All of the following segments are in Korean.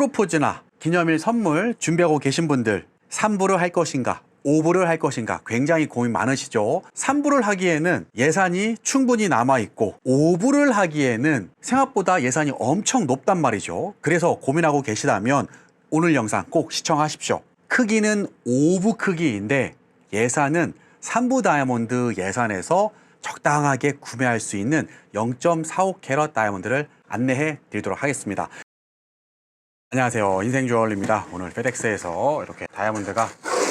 프로포즈나 기념일 선물 준비하고 계신 분들 3부를 할 것인가 5부를 할 것인가 굉장히 고민 많으시죠. 3부를 하기에는 예산이 충분히 남아 있고 5부를 하기에는 생각보다 예산이 엄청 높단 말이죠. 그래서 고민하고 계시다면 오늘 영상 꼭 시청하십시오. 크기는 5부 크기인데 예산은 3부 다이아몬드 예산에서 적당하게 구매할 수 있는 0.45 캐럿 다이아몬드를 안내해 드리도록 하겠습니다. 안녕하세요. 인생주얼입니다. 오늘 페덱스에서 이렇게 다이아몬드가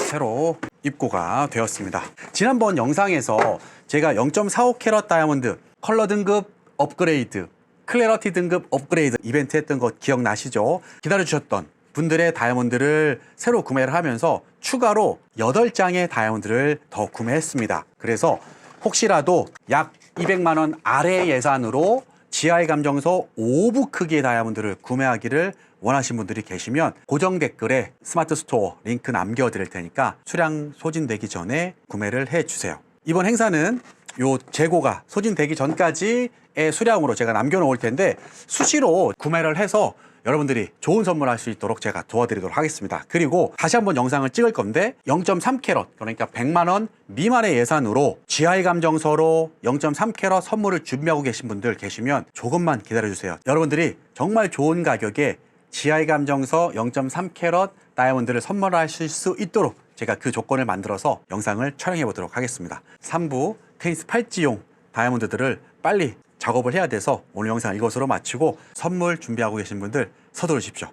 새로 입고가 되었습니다. 지난번 영상에서 제가 0.45 캐럿 다이아몬드 컬러 등급 업그레이드, 클래러티 등급 업그레이드 이벤트 했던 거 기억나시죠? 기다려주셨던 분들의 다이아몬드를 새로 구매를 하면서 추가로 8장의 다이아몬드를 더 구매했습니다. 그래서 혹시라도 약 200만 원 아래 예산으로 지하의 감정서 5부 크기의 다이아몬드를 구매하기를 원하신 분들이 계시면 고정 댓글에 스마트 스토어 링크 남겨드릴 테니까 수량 소진되기 전에 구매를 해주세요. 이번 행사는 요 재고가 소진되기 전까지의 수량으로 제가 남겨놓을 텐데 수시로 구매를 해서 여러분들이 좋은 선물 할 수 있도록 제가 도와드리도록 하겠습니다. 그리고 다시 한번 영상을 찍을 건데 0.3캐럿 그러니까 100만 원 미만의 예산으로 GI 감정서로 0.3캐럿 선물을 준비하고 계신 분들 계시면 조금만 기다려주세요. 여러분들이 정말 좋은 가격에 GI 감정서 0.3캐럿 다이아몬드를 선물하실 수 있도록 제가 그 조건을 만들어서 영상을 촬영해 보도록 하겠습니다. 3부 테니스 팔찌용 다이아몬드들을 빨리 작업을 해야 돼서 오늘 영상 이것으로 마치고 선물 준비하고 계신 분들 서두르십시오.